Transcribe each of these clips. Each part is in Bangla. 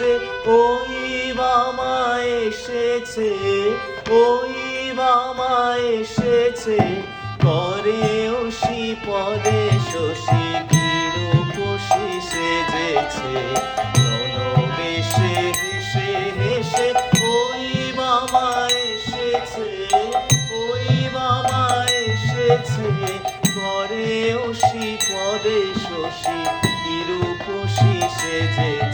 ওই বামা এসেছে ওই বামা এসেছে। করে ওসি পদে শশী রূপসী সেজেছে। হেসে ওই বাবা এসেছে করে ওসি পদে শশী রূপসী সেজেছে।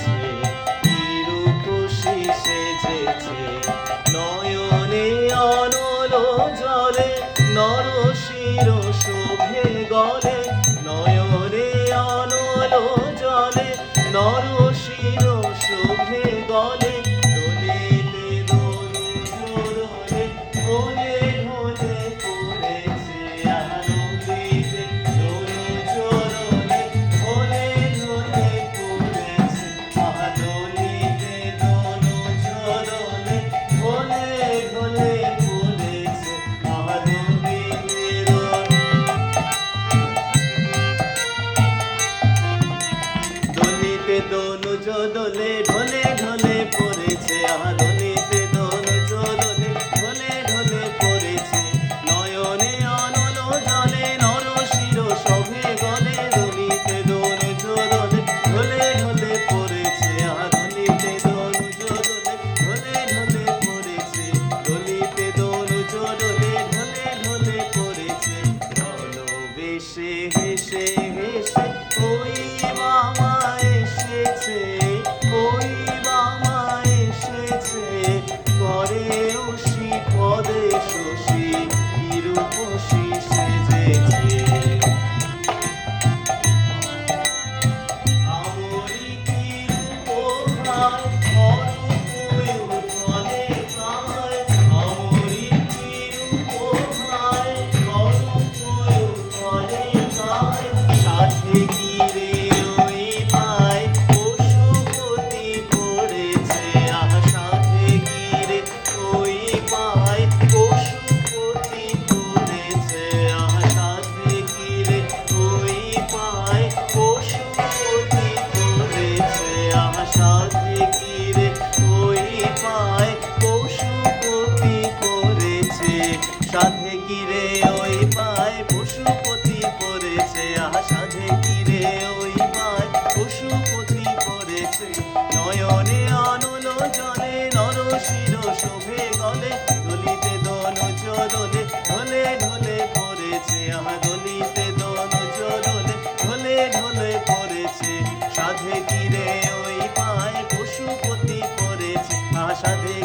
চদলে ঢলে ঢলে সাধে কিরে ওই পায় পশুপতি পড়েছে আহা সাধে কিরে ওই পায় পশুপতি পড়েছে নয়নে আনল জলে, নর শির শোভে গলে, গলিতে দন চরলে ঢলে ঢলে পড়েছে, আহা গলিতে দন চরলে ঢলে ঢলে পড়েছে। সাধে কিরে ওই পায় পশুপতি পড়েছে আহা সাধে